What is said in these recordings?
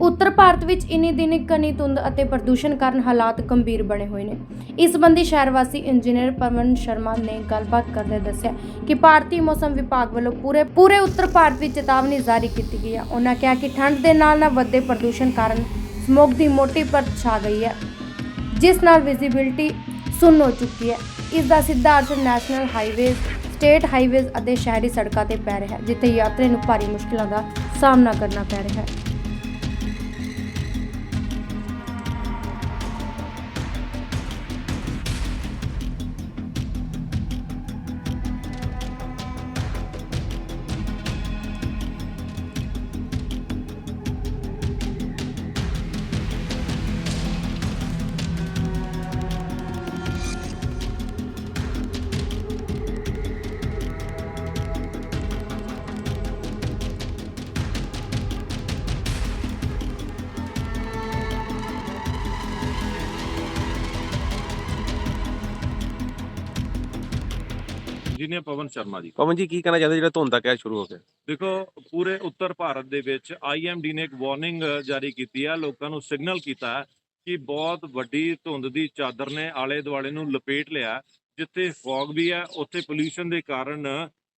ਉੱਤਰ ਭਾਰਤ ਵਿੱਚ ਇਨੀ ਦਿਨ ਘਣੀ ਧੁੰਦ ਅਤੇ ਪ੍ਰਦੂਸ਼ਣ ਕਾਰਨ ਹਾਲਾਤ ਗੰਭੀਰ ਬਣੇ ਹੋਏ ਨੇ। ਇਸ ਸੰਬੰਧੀ ਸ਼ਹਿਰ ਵਾਸੀ ਇੰਜੀਨੀਅਰ ਪਵਨ ਸ਼ਰਮਾ ਨੇ ਗੱਲਬਾਤ ਕਰਦੇ ਦੱਸਿਆ ਕਿ ਭਾਰਤੀ ਮੌਸਮ ਵਿਭਾਗ ਵੱਲੋਂ ਪੂਰੇ ਪੂਰੇ ਉੱਤਰ ਭਾਰਤ ਵਿੱਚ ਚੇਤਾਵਨੀ ਜਾਰੀ ਕੀਤੀ ਗਈ ਹੈ। ਉਹਨਾਂ ਕਿਹਾ ਕਿ ਠੰਡ ਦੇ ਨਾਲ ਨਾਲ ਵੱਧਦੇ ਪ੍ਰਦੂਸ਼ਣ ਕਾਰਨ ਸਮੋਗ ਦੀ ਮੋਟੀ ਪਰਤ ਛਾ ਗਈ ਹੈ, ਜਿਸ ਨਾਲ ਵਿਜ਼ਿਬਿਲਟੀ ਸੁੰਨ ਹੋ ਚੁੱਕੀ ਹੈ। ਇਸ ਦਾ ਸਿੱਧਾ ਅਸਰ ਨੈਸ਼ਨਲ ਹਾਈਵੇਜ਼ ਸਟੇਟ ਹਾਈਵੇਜ਼ ਅਤੇ ਸ਼ਹਿਰੀ ਸੜਕਾਂ ਤੇ ਪੈ ਰਿਹਾ ਹੈ, ਜਿੱਥੇ ਯਾਤਰੀ ਨੂੰ ਭਾਰੀ ਮੁਸ਼ਕਲਾਂ ਦਾ ਸਾਹਮਣਾ ਕਰਨਾ ਪੈ ਰਿਹਾ ਹੈ। ਇੰਜੀਨੀਅਰ ਪਵਨ ਸ਼ਰਮਾ ਜੀ। ਪਵਨ ਜੀ ਕੀ ਕਹਿਣਾ ਚਾਹੁੰਦੇ ਜਿਹੜਾ ਧੁੰਦ ਦਾ ਕਹਿ ਸ਼ੁਰੂ ਹੋ ਗਿਆ ਦੇਖੋ ਪੂਰੇ ਉੱਤਰ ਭਾਰਤ ਦੇ ਵਿੱਚ ਆਈਐਮਡੀ ਨੇ ਇੱਕ ਵਾਰਨਿੰਗ ਜਾਰੀ ਕੀਤੀ ਹੈ ਲੋਕਾਂ ਨੂੰ ਸਿਗਨਲ ਕੀਤਾ ਕਿ ਬਹੁਤ ਵੱਡੀ ਧੁੰਦ ਦੀ ਚਾਦਰ ਨੇ ਆਲੇ ਦੁਆਲੇ ਨੂੰ ਲਪੇਟ ਲਿਆ। ਜਿੱਥੇ ਫੌਗ ਵੀ ਹੈ ਉੱਥੇ ਪੋਲੂਸ਼ਨ ਦੇ ਕਾਰਨ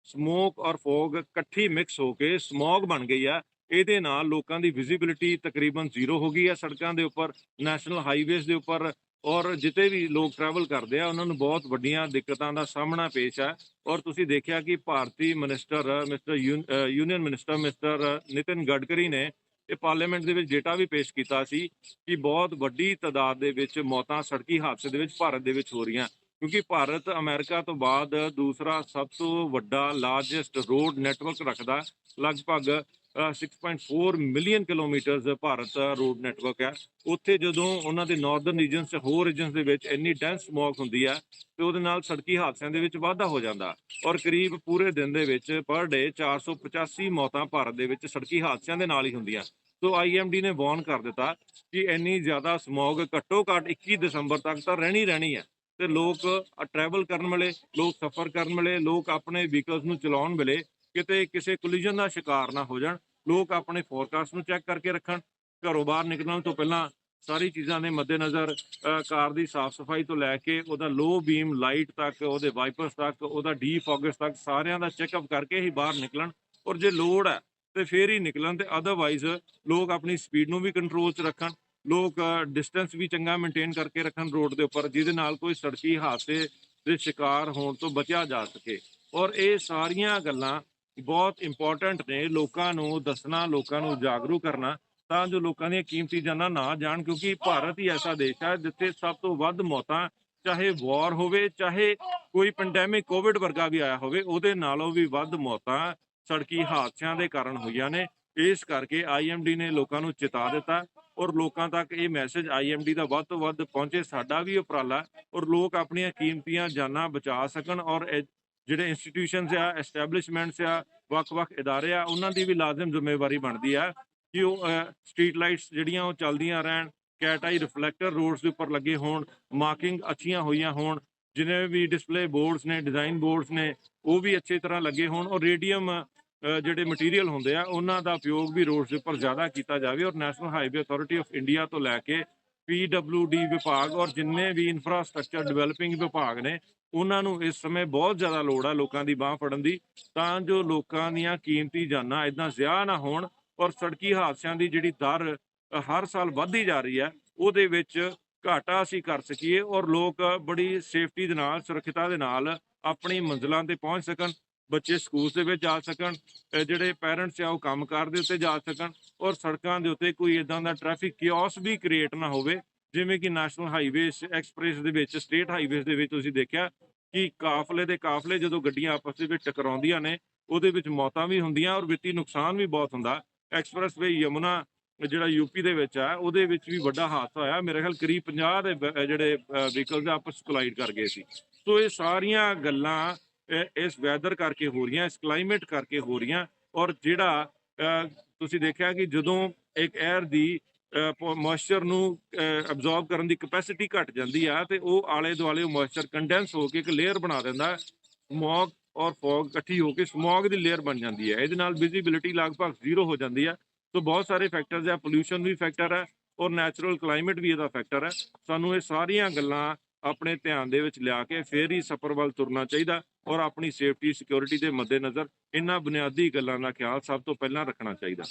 ਸਮੋਕ ਔਰ ਫੌਗ ਇਕੱਠੀ ਮਿਕਸ ਹੋ ਕੇ ਸਮੌਗ ਬਣ ਗਈ ਹੈ ਇਹਦੇ ਨਾਲ ਲੋਕਾਂ ਦੀ ਵਿਜ਼ਿਬਿਲਿਟੀ ਤਕਰੀਬਨ ਜ਼ੀਰੋ ਹੋ ਗਈ ਹੈ ਸੜਕਾਂ ਦੇ ਉੱਪਰ ਨੈਸ਼ਨਲ ਹਾਈਵੇਜ਼ ਦੇ ਉੱਪਰ ਔਰ ਜਿੱਤੇ ਵੀ ਲੋਕ ਟਰੈਵਲ ਕਰਦੇ ਆ, ਉਹਨਾਂ ਨੂੰ ਬਹੁਤ ਵੱਡੀਆਂ ਦਿੱਕਤਾਂ ਦਾ ਸਾਹਮਣਾ ਪੇਸ਼ ਹੈ ਔਰ ਤੁਸੀਂ ਦੇਖਿਆ ਕਿ ਭਾਰਤੀ minister mister union minister mister Nitin Gadkari ਨੇ ਇਹ ਪਾਰਲੀਮੈਂਟ ਦੇ ਵਿੱਚ ਡੇਟਾ ਵੀ ਪੇਸ਼ ਕੀਤਾ ਸੀ ਕਿ ਬਹੁਤ ਵੱਡੀ ਤਾਦਾਦ ਦੇ ਵਿੱਚ ਮੌਤਾਂ ਸੜਕੀ ਹਾਦਸੇ ਦੇ ਵਿੱਚ ਭਾਰਤ ਦੇ ਵਿੱਚ ਹੋ ਰਹੀਆਂ, ਕਿਉਂਕਿ ਭਾਰਤ ਅਮਰੀਕਾ ਤੋਂ ਬਾਅਦ ਦੂਸਰਾ ਸਭ ਤੋਂ ਵੱਡਾ ਲਾਰਜੈਸਟ ਰੋਡ ਨੈਟਵਰਕ ਰੱਖਦਾ, ਲਗਭਗ 6.4 ਮਿਲੀਅਨ ਕਿਲੋਮੀਟਰਸ ਭਾਰਤ ਦਾ ਰੋਡ ਨੈਟਵਰਕ ਹੈ। ਉੱਥੇ ਜਦੋਂ ਉਹਨਾਂ ਦੇ ਨਾਰਦਰਨ ਰੀਜਨਸ ਤੇ ਹੋਰ ਰੀਜਨਸ ਦੇ ਵਿੱਚ ਇੰਨੀ ਡੈਂਸ ਸਮੋਗ ਹੁੰਦੀ ਹੈ, ਤੇ ਉਹਦੇ ਨਾਲ ਸੜਕੀ ਹਾਦਸਿਆਂ ਦੇ ਵਿੱਚ ਵਾਧਾ ਹੋ ਜਾਂਦਾ। ਔਰ ਕਰੀਬ ਪੂਰੇ ਦਿਨ ਦੇ ਵਿੱਚ ਪਰ ਡੇ 485 ਮੌਤਾਂ ਭਾਰਤ ਦੇ ਵਿੱਚ ਸੜਕੀ ਹਾਦਸਿਆਂ ਦੇ ਨਾਲ ਹੀ ਹੁੰਦੀਆਂ। ਸੋ ਆਈਐਮਡੀ ਨੇ ਵਾਰਨ ਕਰ ਦਿੱਤਾ ਕਿ ਇੰਨੀ ਜ਼ਿਆਦਾ ਸਮੋਗ ਘੱਟੋ ਘੱਟ 21 ਦਸੰਬਰ ਤੱਕ ਤਾਂ ਰਹਿਣੀ ਰਹਿਣੀ ਹੈ। ਤੇ ਲੋਕ ਟਰੈਵਲ ਕਰਨ ਵੇਲੇ, ਲੋਕ ਸਫ਼ਰ ਕਰਨ ਵਾਲੇ, ਲੋਕ ਆਪਣੇ ਵਹੀਕਲਸ ਨੂੰ ਚਲਾਉਣ ਵੇਲੇ ਕਿਤੇ ਕਿਸੇ ਕੋਲੀਜਨ ਦਾ ਸ਼ਿਕਾਰ ਨਾ ਹੋ ਜਾਣ। ਲੋਕ ਆਪਣੇ ਫੋਰਕਾਸਟ ਨੂੰ ਚੈੱਕ ਕਰਕੇ ਰੱਖਣ। ਘਰੋਂ ਬਾਹਰ ਨਿਕਲਣ ਤੋਂ ਪਹਿਲਾਂ ਸਾਰੀ ਚੀਜ਼ਾਂ ਦੇ ਮੱਦੇਨਜ਼ਰ ਕਾਰ ਦੀ ਸਾਫ਼ ਸਫ਼ਾਈ ਤੋਂ ਲੈ ਕੇ ਉਹਦਾ ਲੋ ਬੀਮ ਲਾਈਟ ਤੱਕ, ਉਹਦੇ ਵਾਈਪਰਸ ਤੱਕ, ਉਹਦਾ ਡੀਫੋਗਸ ਤੱਕ ਸਾਰਿਆਂ ਦਾ ਚੈੱਕਅਪ ਕਰਕੇ ਹੀ ਬਾਹਰ ਨਿਕਲਣ। ਔਰ ਜੇ ਲੋੜ ਹੈ ਤੇ ਫੇਰ ਹੀ ਨਿਕਲਣ ਤੇ ਅਦਰਵਾਈਜ਼ ਲੋਕ ਆਪਣੀ ਸਪੀਡ ਨੂੰ ਵੀ ਕੰਟਰੋਲ 'ਚ ਰੱਖਣ। ਲੋਕ ਡਿਸਟੈਂਸ ਵੀ ਚੰਗਾ ਮੇਨਟੇਨ ਕਰਕੇ ਰੱਖਣ ਰੋਡ ਦੇ ਉੱਪਰ, ਜਿਹਦੇ ਨਾਲ ਕੋਈ ਸੜਕੀ ਹਾਦਸੇ ਦੇ ਸ਼ਿਕਾਰ ਹੋਣ ਤੋਂ ਬਚਿਆ ਜਾ ਸਕੇ। ਔਰ ਇਹ ਸਾਰੀਆਂ ਗੱਲਾਂ ਬਹੁਤ ਇੰਪੋਰਟੈਂਟ ਨੇ ਲੋਕਾਂ ਨੂੰ ਦੱਸਣਾ, ਲੋਕਾਂ ਨੂੰ ਜਾਗਰੂਕ ਕਰਨਾ, ਤਾਂ ਜੋ ਲੋਕਾਂ ਦੀਆਂ ਕੀਮਤੀ ਜਾਨਾਂ ਨਾ ਜਾਣ, ਕਿਉਂਕਿ ਭਾਰਤ ਹੀ ਐਸਾ ਦੇਸ਼ ਹੈ ਜਿੱਥੇ ਸਭ ਤੋਂ ਵੱਧ ਮੌਤਾਂ ਚਾਹੇ ਵਾਰ ਹੋਵੇ, ਚਾਹੇ ਕੋਈ ਪੈਂਡੈਮਿਕ ਕੋਵਿਡ ਵਰਗਾ ਵੀ ਆਇਆ ਹੋਵੇ, ਉਹਦੇ ਨਾਲੋਂ ਵੀ ਵੱਧ ਮੌਤਾਂ ਸੜਕੀ ਹਾਦਸਿਆਂ ਦੇ ਕਾਰਨ ਹੋਈਆਂ ਨੇ। ਇਸ ਕਰਕੇ ਆਈਐਮਡੀ ਨੇ ਲੋਕਾਂ ਨੂੰ ਚੇਤਾ ਦਿੱਤਾ ਔਰ ਲੋਕਾਂ ਤੱਕ ਇਹ ਮੈਸੇਜ ਆਈਐਮਡੀ ਦਾ ਵੱਧ ਤੋਂ ਵੱਧ ਪਹੁੰਚੇ, ਸਾਡਾ ਵੀ ਉਪਰਾਲਾ ਔਰ ਲੋਕ ਆਪਣੀਆਂ ਕੀਮਤੀਆਂ ਜਾਨਾਂ ਬਚਾ ਸਕਣ ਔਰ ਇਹ ਜਿਹੜੇ ਇੰਸਟੀਟਿਊਸ਼ਨਸ ਆ ਐਸਟੈਬਲਿਸ਼ਮੈਂਟਸ ਆ ਵੱਖ-ਵੱਖ ادارے ਆ ਉਹਨਾਂ ਦੀ ਵੀ ਲਾਜ਼ਮ ਜ਼ਿੰਮੇਵਾਰੀ ਬਣਦੀ ਆ ਕਿ ਉਹ ਸਟਰੀਟ ਲਾਈਟਸ ਜਿਹੜੀਆਂ ਉਹ ਚੱਲਦੀਆਂ ਰਹਿਣ ਕੈਟ ਆਈ ਰਿਫਲੈਕਟਰ ਰੋਡਸ ਦੇ ਉੱਪਰ ਲੱਗੇ ਹੋਣ ਮਾਰਕਿੰਗ ਅੱਛੀਆਂ ਹੋਈਆਂ ਹੋਣ ਜਿਨੇ ਵੀ ਡਿਸਪਲੇ ਬੋਰਡਸ ਨੇ ਡਿਜ਼ਾਈਨ ਬੋਰਡਸ ਨੇ ਉਹ ਵੀ ਅੱਛੀ ਤਰ੍ਹਾਂ ਲੱਗੇ ਹੋਣ ਔਰ ਰੇਡੀਅਮ ਜਿਹੜੇ ਮਟੀਰੀਅਲ ਹੁੰਦੇ ਆ ਉਹਨਾਂ ਦਾ ਉਪਯੋਗ ਵੀ ਰੋਡਸ ਦੇ ਉੱਪਰ ਜ਼ਿਆਦਾ ਕੀਤਾ ਜਾਵੇ ਔਰ national highway authority of India ਤੋਂ ਲੈ ਕੇ ਡੀ ਵਿਭਾਗ ਔਰ ਜਿੰਨੇ ਵੀ ਇਨਫਰਾਸਟ੍ਰਕਚਰ ਡਿਵੈਲਪਿੰਗ ਵਿਭਾਗ ਨੇ, ਉਹਨਾਂ ਨੂੰ ਇਸ ਸਮੇਂ ਬਹੁਤ ਜ਼ਿਆਦਾ ਲੋੜ ਆ ਲੋਕਾਂ ਦੀ ਬਾਹ ਫੜਨ ਦੀ, ਤਾਂ ਜੋ ਲੋਕਾਂ ਦੀਆਂ ਕੀਮਤੀ ਜਾਨਾਂ ਇਦਾਂ ਜ਼ਿਆ ਨਾ ਹੋਣ ਔਰ ਸੜਕੀ ਹਾਦਸਿਆਂ ਦੀ ਜਿਹੜੀ ਦਰ ਹਰ ਸਾਲ ਵੱਧਦੀ ਜਾ ਰਹੀ ਹੈ, ਉਹਦੇ ਵਿੱਚ ਘਾਟਾ ਅਸੀਂ ਕਰ ਸਕੀਏ ਔਰ ਲੋਕ ਬੜੀ ਸੇਫਟੀ ਦੇ ਨਾਲ, ਸੁਰੱਖਿਅਤਾ ਦੇ ਨਾਲ ਆਪਣੀ ਮੰਜ਼ਿਲਾਂ ਤੇ ਪਹੁੰਚ ਸਕਣ ਬੱਚੇ ਸਕੂਲ ਦੇ ਵਿੱਚ ਜਾ ਸਕਣ ਜਿਹੜੇ ਪੈਰੈਂਟਸ ਆ ਉਹ ਕੰਮਕਾਰ ਦੇ ਉੱਤੇ ਜਾ ਸਕਣ ਔਰ ਸੜਕਾਂ ਦੇ ਉੱਤੇ ਕੋਈ ਇਦਾਂ ਦਾ ਟ੍ਰੈਫਿਕ ਕਿਓਸ ਵੀ ਕ੍ਰੀਏਟ ਨਾ ਹੋਵੇ, ਜਿਵੇਂ ਕਿ ਨੈਸ਼ਨਲ ਹਾਈਵੇਜ਼ ਐਕਸਪ੍ਰੈਸ ਦੇ ਵਿੱਚ ਸਟੇਟ ਹਾਈਵੇਜ਼ ਦੇ ਵਿੱਚ ਤੁਸੀਂ ਦੇਖਿਆ ਕਿ ਕਾਫਲੇ ਦੇ ਕਾਫਲੇ ਜਦੋਂ ਗੱਡੀਆਂ ਆਪਸ ਦੇ ਵਿੱਚ ਟਕਰਾਉਂਦੀਆਂ ਨੇ, ਉਹਦੇ ਵਿੱਚ ਮੌਤਾਂ ਵੀ ਹੁੰਦੀਆਂ ਔਰ ਵਿੱਤੀ ਨੁਕਸਾਨ ਵੀ ਬਹੁਤ ਹੁੰਦਾ। ਐਕਸਪ੍ਰੈਸਵੇ ਯਮੁਨਾ ਜਿਹੜਾ ਯੂਪੀ ਦੇ ਵਿੱਚ ਆ, ਉਹਦੇ ਵਿੱਚ ਵੀ ਵੱਡਾ ਹਾਦਸਾ ਹੋਇਆ। ਮੇਰੇ ਖਿਆਲ ਕਰੀਬ 50 ਦੇ ਬ- ਅਹ ਜਿਹੜੇ ਵਹੀਕਲਸ ਆਪਸ ਕੋਲਾਈਡ ਕਰ ਗਏ ਸੀ। ਸੋ ਇਹ ਸਾਰੀਆਂ ਗੱਲਾਂ ਇਸ ਵੈਦਰ ਕਰਕੇ ਹੋ ਰਹੀਆਂ, ਇਸ ਕਲਾਈਮੇਟ ਕਰਕੇ ਹੋ ਰਹੀਆਂ ਔਰ ਜਿਹੜਾ ਤੁਸੀਂ ਦੇਖਿਆ ਕਿ ਜਦੋਂ ਇੱਕ 에ਅਰ ਦੀ ਮੋਇਸਚਰ ਨੂੰ ਅਬਜ਼ੌਰਬ ਕਰਨ ਦੀ ਕਪੈਸਿਟੀ ਘਟ ਜਾਂਦੀ ਆ ਤੇ ਉਹ ਆਲੇ ਦੁਆਲੇ ਉਹ ਮੋਇਸਚਰ ਕੰਡੈਂਸ ਹੋ ਕੇ ਇੱਕ ਲੇਅਰ ਬਣਾ ਦਿੰਦਾ ਸਮੌਗ ਔਰ ਫੌਗ ਇਕੱਠੀ ਹੋ ਕੇ ਸਮੌਗ ਦੀ ਲੇਅਰ ਬਣ ਜਾਂਦੀ ਹੈ ਇਹਦੇ ਨਾਲ ਵਿਜ਼ਿਬਿਲਿਟੀ ਲਗਭਗ ਜ਼ੀਰੋ ਹੋ ਜਾਂਦੀ ਹੈ ਸੋ ਬਹੁਤ ਸਾਰੇ ਫੈਕਟਰਸ ਆ ਪੋਲੂਸ਼ਨ ਵੀ ਫੈਕਟਰ ਹੈ ਔਰ ਨੈਚੁਰਲ ਕਲਾਈਮੇਟ ਵੀ ਇਹਦਾ ਫੈਕਟਰ ਹੈ ਸਾਨੂੰ ਇਹ ਸਾਰੀਆਂ ਗੱਲਾਂ ਆਪਣੇ ਧਿਆਨ ਦੇ ਵਿੱਚ ਲਿਆ ਕੇ ਫੇਰ ਹੀ ਸਫ਼ਰ ਵੱਲ ਤੁਰਨਾ ਚਾਹੀਦਾ। ਔਰ ਆਪਣੀ ਸੇਫਟੀ ਸਿਕਿਉਰਿਟੀ ਦੇ ਮੱਦੇਨਜ਼ਰ ਇਹਨਾਂ ਬੁਨਿਆਦੀ ਗੱਲਾਂ ਦਾ ਖਿਆਲ ਸਭ ਤੋਂ ਪਹਿਲਾਂ ਰੱਖਣਾ ਚਾਹੀਦਾ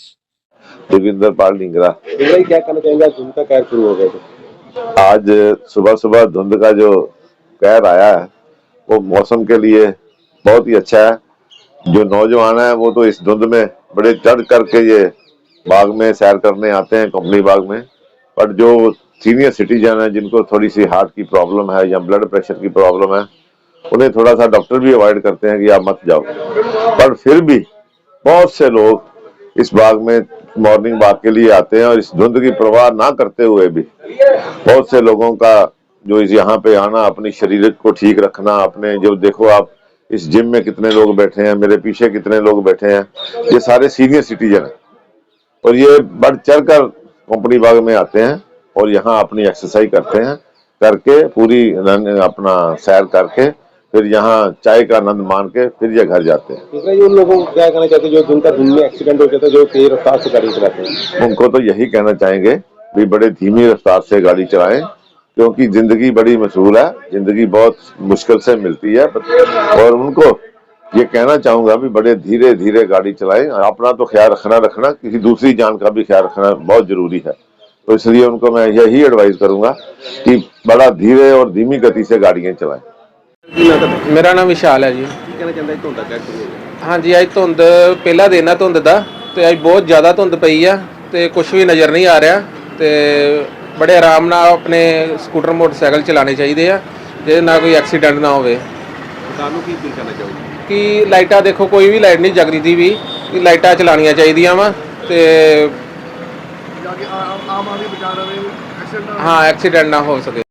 जोगिंदर पाल डिंगरा भाई क्या कहना चाहेंगे आज धुंध का कहर शुरू हो गया तो आज सुबह सुबह धुंध का जो कहर आया है वो मौसम के लिए बहुत ही अच्छा है जो नौजवान है वो तो इस धुंध में बड़े चढ़ करके ये बाग में सैर करने आते हैं कंपनी बाग में पर जो सीनियर सिटीजन है जिनको थोड़ी सी हार्ट की प्रॉब्लम है या ब्लड प्रेशर की प्रॉब्लम है उन्हें थोड़ा सा डॉक्टर भी अवॉइड करते हैं कि आप मत जाओ। पर फिर भी बहुत से लोग इस बाग में मॉर्निंग वॉक के लिए आते हैं और इस धुंध की परवाह ना करते हुए भी बहुत से लोगों का जो इस यहाँ पे आना, अपनी शरीर को ठीक रखना, अपने जो देखो आप इस जिम में कितने लोग बैठे हैं, मेरे पीछे कितने लोग बैठे हैं, ये सारे सीनियर सिटीजन हैं। और ये बढ़ चढ़ कर कंपनी बाग में आते हैं और यहाँ अपनी एक्सरसाइज करते हैं, करके पूरी अपना सैर करके फिर यहाँ चाय का आनंद मान के फिर ये घर जाते हैं। ये उन लोगों को क्या कहना चाहते हैं जो धुंध का धुंध में एक्सीडेंट हो जाता है जो तेज रफ्तार से गाड़ी चलाते हैं? उनको तो यही कहना चाहेंगे भी बड़े धीमी रफ्तार से गाड़ी चलाएँ क्योंकि ज़िंदगी बड़ी मशहूर है ज़िंदगी बहुत मुश्किल से मिलती है और उनको ये कहना चाहूँगा भी बड़े धीरे धीरे गाड़ी चलाएँ अपना तो ख्याल रखना रखना किसी दूसरी जान का भी ख्याल रखना बहुत ज़रूरी है। तो इसलिए उनको मैं यही एडवाइस करूँगा कि बड़ा धीरे और धीमी गति से गाड़ियाँ चलाएँ। ਮੇਰਾ ਨਾਮ ਵਿਸ਼ਾਲ ਹੈ ਜੀ। ਕੀ ਕਹਿਣਾ ਚਾਹੁੰਦਾ? ਹੈ ਧੁੰਧ ਦਾ ਕਹਿਰ ਸ਼ੁਰੂ ਹੋ? ਗਿਆ ਹਾਂਜੀ ਅੱਜ ਧੁੰਦ ਪਹਿਲਾ ਦਿਨ ਆ ਧੁੰਦ ਦਾ ਤੇ ਅੱਜ ਬਹੁਤ ਜ਼ਿਆਦਾ ਧੁੰਦ ਪਈ ਆ ਤੇ ਕੁਝ ਵੀ ਨਜ਼ਰ ਨਹੀਂ ਆ ਰਿਹਾ ਤੇ ਬੜੇ ਆਰਾਮ ਨਾਲ ਆਪਣੇ ਸਕੂਟਰ ਮੋਟਰਸਾਈਕਲ ਚਲਾਉਣੇ ਚਾਹੀਦੇ ਆ ਜਿਹਦੇ ਨਾਲ ਕੋਈ ਐਕਸੀਡੈਂਟ ਨਾ ਹੋਵੇ। ਸਰਕਾਰ ਨੂੰ ਕੀ ਅਪੀਲ ਕਰਨਾ ਚਾਹੋਗੇ? ਕਿ ਲਾਈਟਾਂ ਦੇਖੋ ਕੋਈ ਵੀ ਲਾਈਟ ਨਹੀਂ ਜਗਦੀ ਦੀ ਵੀ ਕਿ ਲਾਈਟਾਂ ਚਲਾਉਣੀਆਂ ਚਾਹੀਦੀਆਂ ਵਾ ਤੇ ਹਾਂ ਐਕਸੀਡੈਂਟ ਨਾ ਹੋ ਸਕੇ।